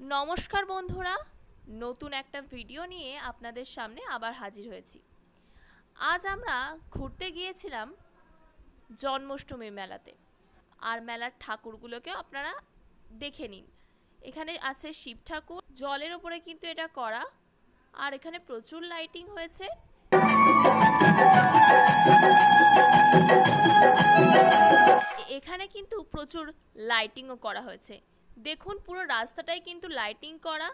নমস্কার বন্ধুরা, নতুন একটা ভিডিও নিয়ে আপনাদের সামনে আবার হাজির হয়েছি। আজ আমরা ঘুরতে গিয়েছিলাম জন্মাষ্টমীর মেলাতে। আর মেলার ঠাকুরগুলোকে আপনারা দেখে নিন। এখানে আছে শিব ঠাকুর, জলের ওপরে কিন্তু এটা করা, আর এখানে প্রচুর লাইটিং হয়েছে। এখানে কিন্তু প্রচুর লাইটিংও করা হয়েছে। দেখুন, পুরো রাস্তাটাই কিন্তু লাইটিং করা।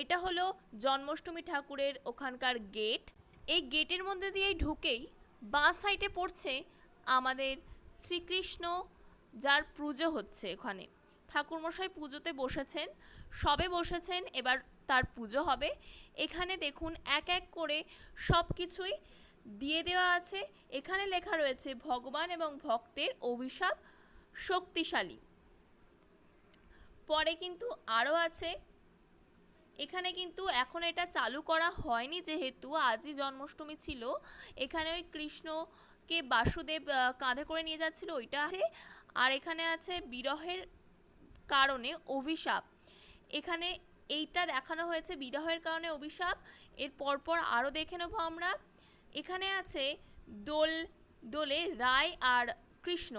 এটা হলো জন্মাষ্টমী ঠাকুরের ওখানকার গেট এই গেটের মধ্যে দিয়ে ঢুকেই বাঁ সাইডে পড়ছে আমাদের শ্রীকৃষ্ণ, যার পুজো হচ্ছে ওখানে। ঠাকুরমশাই পুজোতে বসেছেন, সবে বসেছেন, এবার তার পুজো হবে। এখানে দেখুন, এক এক করে সব কিছুই দিয়ে দেওয়া আছে। এখানে লেখা রয়েছে, ভগবান এবং ভক্তের অভিশাপ শক্তিশালী। পরে কিন্তু আরও আছে। এখানে কিন্তু এখন এটা চালু করা হয়নি যেহেতু, আজই জন্মাষ্টমী ছিল। এখানে ওই কৃষ্ণকে বাসুদেব কাঁধে করে নিয়ে যাচ্ছিল, ওইটা আছে। আর এখানে আছে বিরহের কারণে অভিশাপ। এখানে এইটা দেখানো হয়েছে বিরহের কারণে অভিশাপ। এর পরপর আরও দেখে নেব আমরা। এখানে আছে দোল, দোলে রায় আর কৃষ্ণ।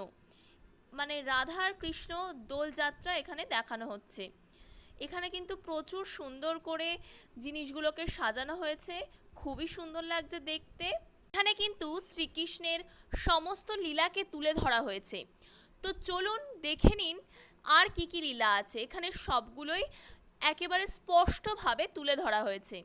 মানে রাধা আর কৃষ্ণ দোলযাত্রা এখানে দেখানো হচ্ছে। এখানে কিন্তু প্রচুর সুন্দর করে জিনিসগুলোকে সাজানো হয়েছে। খুবই সুন্দর লাগছে দেখতে। এখানে কিন্তু শ্রীকৃষ্ণের সমস্ত লীলাকে তুলে ধরা হয়েছে। তো চলুন দেখে নিন আর কি কি লীলা আছে। এখানে সবগুলোই একেবারে স্পষ্টভাবে তুলে ধরা হয়েছে।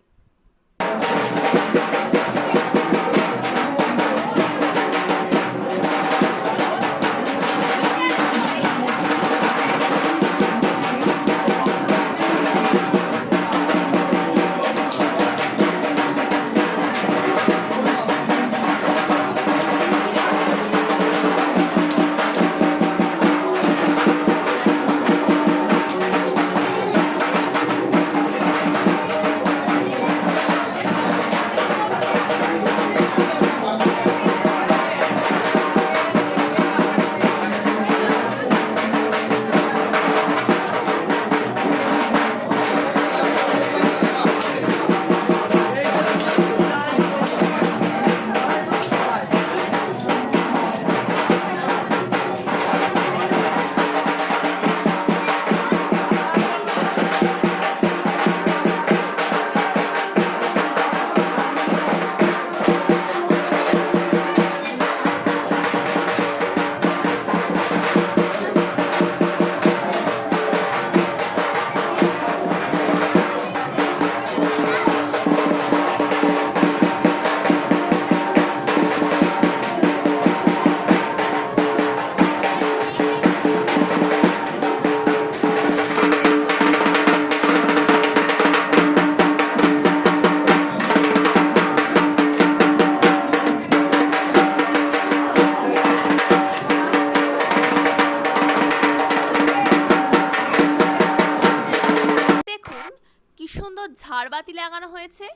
সুন্দর ঝাড়বাতি লাগানো হয়েছে,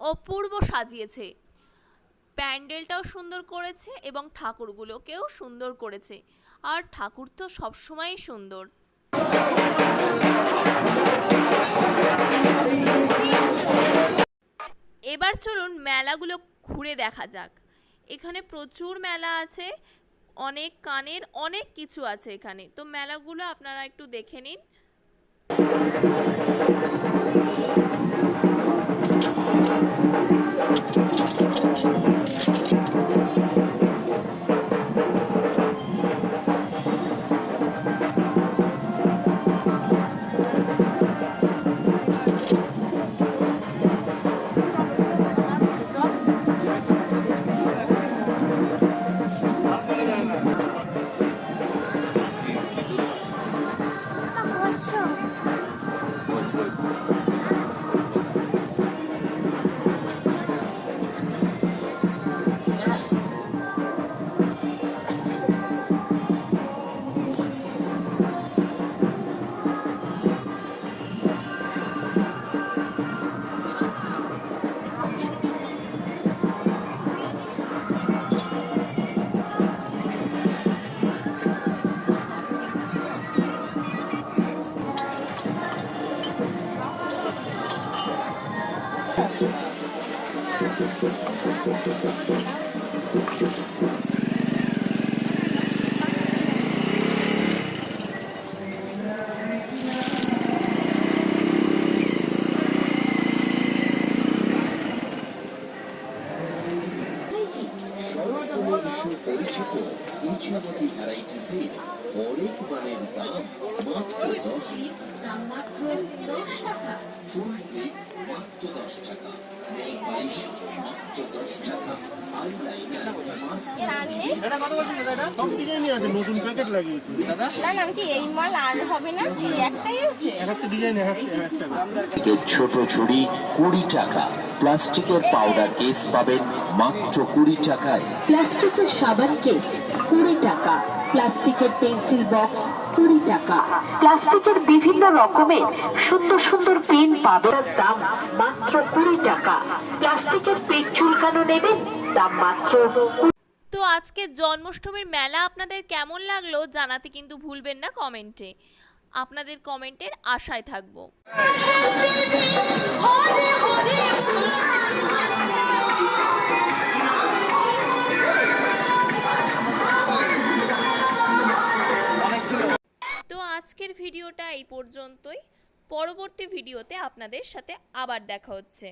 অপূর্ব সাজিয়েছে। প্যান্ডেলটাও সুন্দর করেছে এবং ঠাকুরগুলোকেও সুন্দর করেছে। আর ঠাকুর তো সবসময়ই সুন্দর। এবার চলুন মেলাগুলো ঘুরে দেখা যাক। এখানে প্রচুর মেলা আছে, অনেক কানের অনেক কিছু আছে এখানে। তো মেলাগুলো আপনারা একটু দেখে নিন। Good. পরিচিত ইচ্ছামতি ভ্যারাইটিসের অনেক মানের দাম মাত্র দশ দাম দশ টাকা। ফুল ছোট ঝুড়ি কুড়ি টাকা। প্লাস্টিকের পাউডার কেস পাবেন মাত্র কুড়ি টাকায়। প্লাস্টিকের সাবান কেস কুড়ি টাকা প্লাস্টিকের পেন্সিল বক্স কুড়ি টাকা প্লাস্টিকের বিভিন্ন রকমের সুন্দর সুন্দর পেন পাবেন দাম মাত্র কুড়ি টাকা প্লাস্টিকের পেন চুলকানো নেবেন দাম মাত্র তো আজকে জন্মাষ্টমীর মেলা আপনাদের কেমন লাগল জানাতে কিন্তু ভুলবেন না কমেন্টে আপনাদের কমেন্টের আশায় থাকব ভিডিওটা এই পর্যন্তই। পরবর্তী ভিডিওতে আপনাদের সাথে আবার দেখা হচ্ছে।